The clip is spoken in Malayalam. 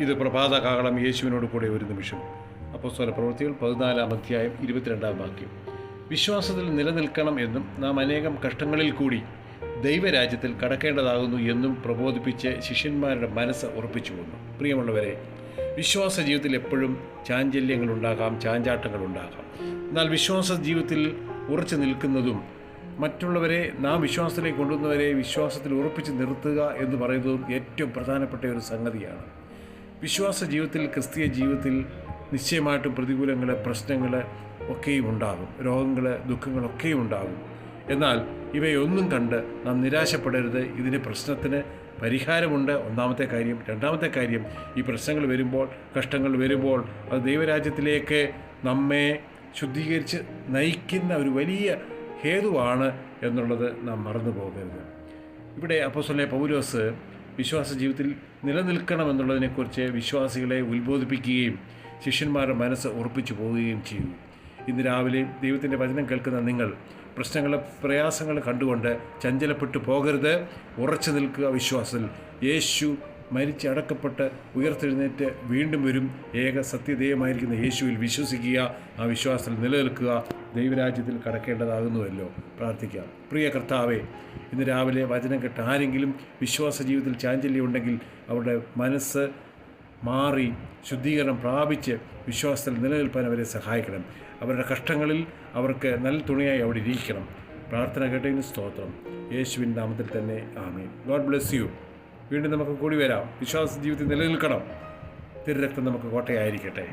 ഇത് പ്രഭാത കാഹളം യേശുവിനോട് കൂടെ ഒരു നിമിഷം. അപ്പോസ്തല പ്രവൃത്തികൾ പതിനാലാം അധ്യായം ഇരുപത്തിരണ്ടാം വാക്യം. വിശ്വാസത്തിൽ നിലനിൽക്കണം എന്നും നാം അനേകം കഷ്ടങ്ങളിൽ കൂടി ദൈവരാജ്യത്തിൽ കടക്കേണ്ടതാകുന്നു എന്നും പ്രബോധിപ്പിച്ച് ശിഷ്യന്മാരുടെ മനസ്സ് ഉറപ്പിച്ചു വന്നു പ്രിയമുള്ളവരെ വിശ്വാസ ജീവിതത്തിൽ എപ്പോഴും ചാഞ്ചല്യങ്ങളുണ്ടാകാം ചാഞ്ചാട്ടങ്ങളുണ്ടാകാം എന്നാൽ വിശ്വാസ ജീവിതത്തിൽ ഉറച്ചു നിൽക്കുന്നതും മറ്റുള്ളവരെ നാം വിശ്വാസത്തിലേക്ക് കൊണ്ടുവന്നവരെ വിശ്വാസത്തിൽ ഉറപ്പിച്ച് നിർത്തുക എന്ന് പറയുന്നതും ഏറ്റവും പ്രധാനപ്പെട്ട ഒരു സംഗതിയാണ്. വിശ്വാസ ജീവിതത്തിൽ ക്രിസ്തീയ ജീവിതത്തിൽ നിശ്ചയമായിട്ടും പ്രതികൂലങ്ങൾ പ്രശ്നങ്ങൾ ഒക്കെയും ഉണ്ടാകും. രോഗങ്ങൾ ദുഃഖങ്ങളൊക്കെയും ഉണ്ടാകും. എന്നാൽ ഇവയൊന്നും കണ്ട് നാം നിരാശപ്പെടരുത്. ഇതിന് പ്രശ്നത്തിന് പരിഹാരമുണ്ട്. ഒന്നാമത്തെ കാര്യം. രണ്ടാമത്തെ കാര്യം ഈ പ്രശ്നങ്ങൾ വരുമ്പോൾ കഷ്ടങ്ങൾ വരുമ്പോൾ അത് ദൈവരാജ്യത്തിലേക്ക് നമ്മെ ശുദ്ധീകരിച്ച് നയിക്കുന്ന ഒരു വലിയ ഹേതുവാണ് എന്നുള്ളത് നാം മറന്നു പോകരുത് ഇവിടെ അപ്പോസ്തലനായ പൗലോസ് വിശ്വാസ ജീവിതത്തിൽ നിലനിൽക്കണമെന്നുള്ളതിനെക്കുറിച്ച് വിശ്വാസികളെ ഉത്ബോധിപ്പിക്കുകയും ശിഷ്യന്മാരുടെ മനസ്സ് ഉറപ്പിച്ചു പോവുകയും ചെയ്തു. ഇന്ന് രാവിലെ ദൈവത്തിന്റെ വചനം കേൾക്കുന്ന നിങ്ങൾ പ്രശ്നങ്ങളെ പ്രയാസങ്ങൾ കണ്ടുകൊണ്ട് ചഞ്ചലപ്പെട്ടു പോകരുത്. ഉറച്ചു നിൽക്കുക വിശ്വാസത്തിൽ. യേശു മരിച്ചടക്കപ്പെട്ട് ഉയർത്തെഴുന്നേറ്റ് വീണ്ടും വരും. ഏക സത്യദേയമായിരിക്കുന്ന യേശുവിൽ വിശ്വസിക്കുക. ആ വിശ്വാസത്തിൽ നിലനിൽക്കുക. ദൈവരാജ്യത്തിൽ കടക്കേണ്ടതാകുന്നുവല്ലോ. പ്രാർത്ഥിക്കാം. പ്രിയ കർത്താവെ ഇന്ന് രാവിലെ വചനം കേട്ട ആരെങ്കിലും വിശ്വാസ ജീവിതത്തിൽ ചാഞ്ചല്യം ഉണ്ടെങ്കിൽ അവരുടെ മനസ്സ് മാറി ശുദ്ധീകരണം പ്രാപിച്ച് വിശ്വാസത്തിൽ നിലനിൽപ്പാൻ അവരെ സഹായിക്കണം. അവരുടെ കഷ്ടങ്ങളിൽ അവർക്ക് നല്ല തുണയായി അവിടെ ഇരിക്കണം. പ്രാർത്ഥന കേട്ടതിന് സ്തോത്രം. യേശുവിൻ നാമത്തിൽ തന്നെ ആമീൻ. ഗോഡ് ബ്ലെസ് യു വീണ്ടും നമുക്ക് കൂടി വരാം. വിശ്വാസ ജീവിതത്തിൽ നിലനിൽക്കണം. തിരുരക്തം നമുക്ക് കോട്ടയായിരിക്കട്ടെ.